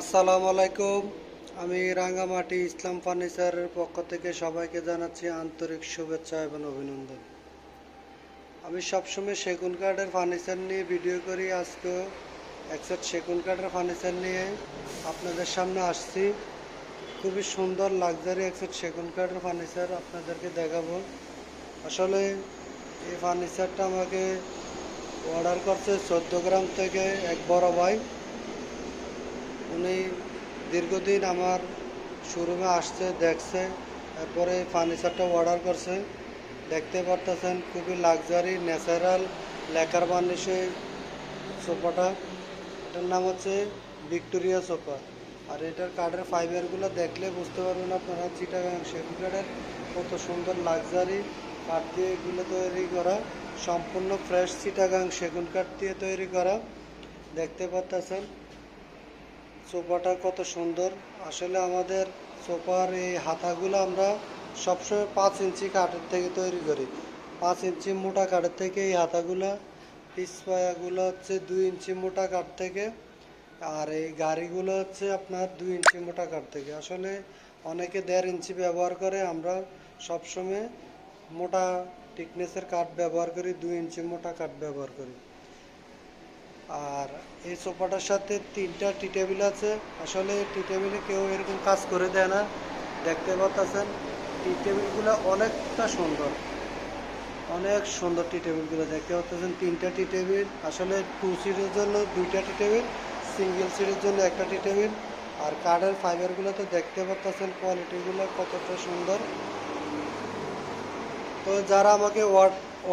আসসালামু আলাইকুম। আমি রাঙ্গামাটি ইসলাম ফার্নিচারের পক্ষ থেকে সবাইকে জানাচ্ছি আন্তরিক শুভেচ্ছা এবং অভিনন্দন। আমি সবসময় সেগুন কাঠের ফার্নিচার নিয়ে ভিডিও করি। আজকেও একসাথ সেগুন কাঠের ফার্নিচার নিয়ে আপনাদের সামনে আসছি। খুবই সুন্দর, লাক্সারি একসাথ সেগুন কাঠের ফার্নিচার আপনাদেরকে দেখাবো। আসলে এই ফার্নিচারটা আমাকে অর্ডার করছে চোদ্দ গ্রাম থেকে এক বড় ভাই। উনি দীর্ঘদিন আমার শোরুমে আসছে, দেখছে, তারপরে ফার্নিচারটা অর্ডার করছে। দেখতে পারতেছেন, খুবই লাক্সারি ন্যাচারাল লেকার বার্নিশে সোফাটা এটার নাম হচ্ছে ভিক্টোরিয়া সোফা আর এটার কাঠের ফাইবারগুলো দেখলে বুঝতে পারবেন আপনারা চিটাগাং সেগুন কাঠের কত সুন্দর লাক্সারি কাঠ দিয়ে এগুলো তৈরি করা। সম্পূর্ণ ফ্রেশ চিটাগাং সেগুন কাঠ দিয়ে তৈরি করা। দেখতে পারতেছেন সোফাটা কত সুন্দর। আসলে আমাদের সোফার এই হাতাগুলো আমরা সবসময় পাঁচ ইঞ্চি কাঠের থেকে তৈরি করি। পাঁচ ইঞ্চি মোটা কাঠের থেকে এই হাতাগুলো পিসপায়াগুলো হচ্ছে দুই ইঞ্চি মোটা কাঠ থেকে, আর এই গাড়িগুলো হচ্ছে আপনার দুই ইঞ্চি মোটা কাঠ থেকে। আসলে অনেকে দেড় ইঞ্চি ব্যবহার করে, আমরা সবসময় মোটা টিকনেসের কাঠ ব্যবহার করি, দুই ইঞ্চি মোটা কাঠ ব্যবহার করি। আর এই সোফাটার সাথে তিনটা টি টেবিল আছে। আসলে টি টেবিলে কেউ এরকম কাজ করে দেয় না। দেখতে পাচ্ছেন টি টেবিলগুলো অনেকটা সুন্দর। অনেক সুন্দর টি টেবিলগুলো দেখতে পাচ্ছেন তিনটা টি টেবিল। আসলে টু সিটের জন্য দুইটা টি টেবিল সিঙ্গেল সিটের জন্য একটা টি টেবিল। আর কাঠের ফাইবারগুলো তো দেখতে পাচ্ছেন কোয়ালিটিগুলো কতটা সুন্দর। তো যারা আমাকে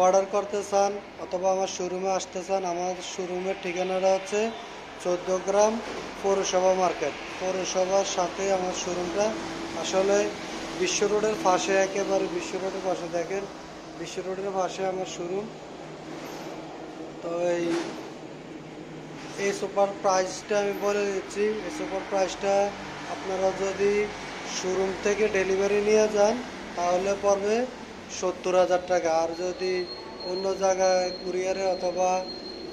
অর্ডার করতে চান অথবা আমার শোরুমে আসতে চান, আমার শোরুমের ঠিকানাটা হচ্ছে চোদ্দ গ্রাম পৌরসভা মার্কেট। পৌরসভার সাথে আমার শোরুমটা আসলে বিশ্ব রোডের পাশে, একেবারে বিশ্ব রোডের পাশে দেখেন। বিশ্ব রোডের পাশে আমার শোরুম। তো এই এই সুপার প্রাইসটা আমি বলে দিচ্ছি। এই সুপার প্রাইসটা আপনারা যদি শোরুম থেকে ডেলিভারি নিয়ে যান, তাহলে পড়বে সত্তর হাজার টাকা। আর যদি অন্য জায়গায় কুরিয়ারে অথবা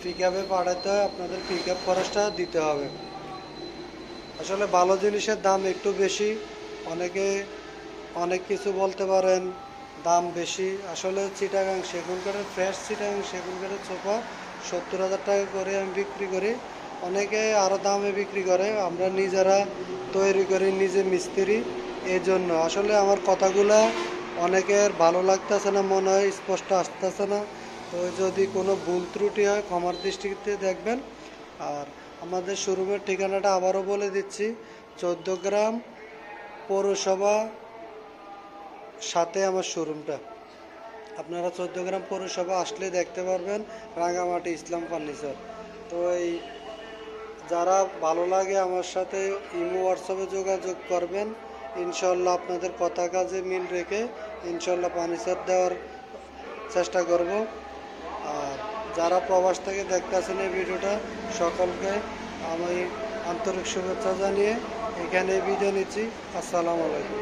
পিক আপে পাঠাতে হয়, আপনাদের পিক আপ খরচটা দিতে হবে। আসলে ভালো জিনিসের দাম একটু বেশি। অনেকে অনেক কিছু বলতে পারেন, দাম বেশি। আসলে চিটাগাং সেগুন কাঠের ফ্রেশ চিটাগাং সেগুন কাঠের সত্তর হাজার টাকা করে আমি বিক্রি করি। অনেকে আরও দামে বিক্রি করে। আমরা নিজেরা তৈরি করি, নিজে মিস্ত্রি। এই জন্য আসলে আমার কথাগুলা অনেকের ভালো লাগতেছে না, মনে হয় স্পষ্ট আসতেছে না। তো যদি কোনো ভুল ত্রুটি হয়, ক্ষমার দৃষ্টিতে দেখবেন। আর আমাদের শোরুমের ঠিকানাটা আবারও বলে দিচ্ছি, চোদ্দ গ্রাম পৌরসভা সাথে আমার শোরুমটা। আপনারা চোদ্দ গ্রাম পৌরসভা আসলে দেখতে পারবেন, রাঙামাটি ইসলাম ফার্নিচার। তো এই যারা ভালো লাগে আমার সাথে ইমো, হোয়াটসঅ্যাপে যোগাযোগ করবেন। ইনশাল্লাহ আপনাদের কথা কাজে মিল রেখে ইনশাল্লাহ পানি সার দেওয়ার চেষ্টা করব। আর যারা প্রবাস থেকে দেখতেছেন এই ভিডিওটা, সকলকে আমি আন্তরিক শুভেচ্ছা জানিয়ে এখানে বিদায় নিচ্ছি। আসসালামু আলাইকুম।